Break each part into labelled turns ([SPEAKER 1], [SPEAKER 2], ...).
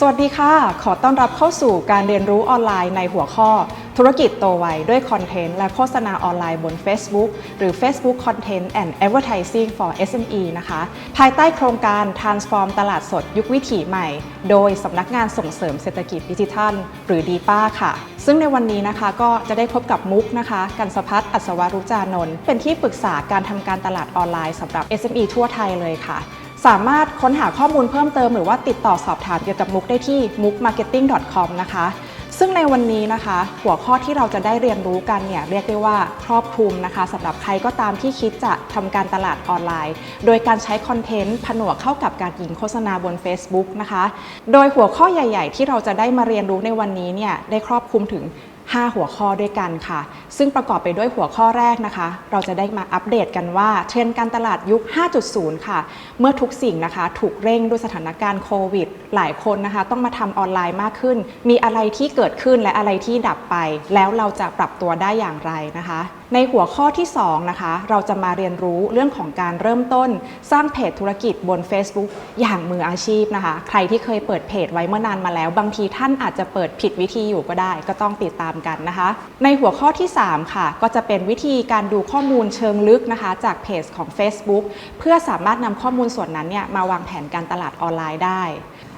[SPEAKER 1] สวัสดีค่ะ ขอต้อนรับเข้าสู่การเรียนรู้ออนไลน์ในหัวข้อ ธุรกิจโตไวด้วยคอนเทนต์และโฆษณาออนไลน์บน Facebook หรือ Facebook Content and Advertising for SME นะคะ ภายใต้โครงการ Transform ตลาดสดยุควิถีใหม่ โดยสำนักงานส่งเสริมเศรษฐกิจดิจิทัล หรือดีป้าค่ะ ซึ่งในวันนี้นะคะก็จะได้พบกับมุกนะคะ กันสพัฒน์อัศวรุจานนท์เป็นที่ปรึกษาการทำการตลาดออนไลน์สำหรับ SME ทั่วไทยเลยค่ะ สามารถค้นหาข้อมูลเพิ่มเติมหรือว่าติดต่อสอบถามเกี่ยวกับมุกได้ที่ mukmarketing.com นะคะ ซึ่งในวันนี้นะคะ หัวข้อที่เราจะได้เรียนรู้กันเนี่ยเรียกได้ว่าครอบคลุมนะคะสำหรับใครก็ตามที่คิดจะทำการตลาดออนไลน์ โดยการใช้คอนเทนต์ผนวกเข้ากับการยิงโฆษณาบน Facebook นะคะ โดยหัวข้อใหญ่ ๆ ที่เราจะได้มาเรียนรู้ในวันนี้เนี่ยได้ครอบคลุมถึง 5 หัวข้อด้วยกันค่ะ ซึ่งประกอบไปด้วยหัวข้อแรกนะคะ เราจะได้มาอัปเดตกันว่าเทรนด์การตลาดยุค 5.0 ค่ะ เมื่อทุกสิ่งนะคะ ถูกเร่งด้วยสถานการณ์โควิด หลายคนนะคะ ต้องมาทำออนไลน์มากขึ้น มีอะไรที่เกิดขึ้นและอะไรที่ดับไป แล้วเราจะปรับตัวได้อย่างไรนะคะในหัวข้อที่ 2 นะคะ เราจะมาเรียนรู้เรื่องของการเริ่มต้น สร้างเพจธุรกิจบน Facebook อย่างมืออาชีพนะคะ ใครที่เคยเปิดเพจไว้เมื่อนานมาแล้ว บางทีท่านอาจจะเปิดผิดวิธีอยู่ก็ได้ ก็ต้องติดตามกันนะคะ ในหัวข้อที่ 3 ค่ะ ก็จะเป็นวิธีการดูข้อมูลเชิงลึกนะคะ จากเพจของ Facebook เพื่อสามารถนำข้อมูลส่วนนั้นเนี่ยมาวางแผนการตลาดออนไลน์ได้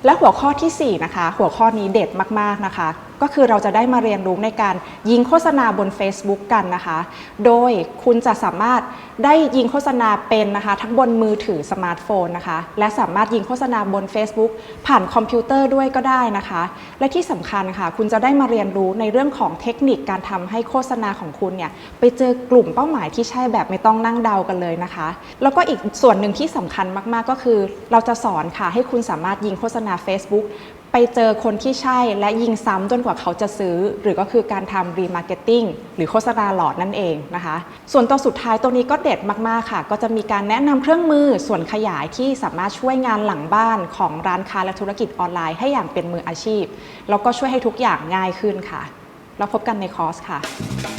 [SPEAKER 1] และหัวข้อทีสี่ 4 นะคะ หัวข้อนี้เด็ดมาก ๆ นะคะ ก็คือเราจะได้มาเรียนรู้ในการยิงโฆษณาบน Facebook กันนะคะ โดยคุณจะสามารถได้ยิงโฆษณาเป็นนะคะ ทั้งบนมือถือสมาร์ทโฟนนะคะ และสามารถยิงโฆษณาบน Facebook ผ่านคอมพิวเตอร์ด้วยก็ได้นะคะ และที่สำคัญค่ะ คุณจะได้มาเรียนรู้ในเรื่องของเทคนิคการทำให้โฆษณาของคุณเนี่ยไปเจอกลุ่มเป้าหมายที่ใช่แบบไม่ต้องนั่งเดากันเลยนะคะ แล้วก็อีกส่วนหนึ่งที่สำคัญมากๆก็คือ เราจะสอนค่ะให้คุณสามารถยิงโฆษณา Facebook ไปเจอคนที่ใช่และยิงซ้ำจนกว่าเขาจะซื้อ หรือก็คือการทำรีมาร์เก็ตติ้งหรือโฆษณาหลอดนั่นเองนะคะ ส่วนตัวสุดท้ายตรงนี้ก็เด็ดมากๆค่ะ ก็จะมีการแนะนำเครื่องมือส่วนขยายที่สามารถช่วยงานหลังบ้านของร้านค้าและธุรกิจออนไลน์ให้อย่างเป็นมืออาชีพ แล้วก็ช่วยให้ทุกอย่างง่ายขึ้นค่ะ แล้วพบกันในคอร์สค่ะ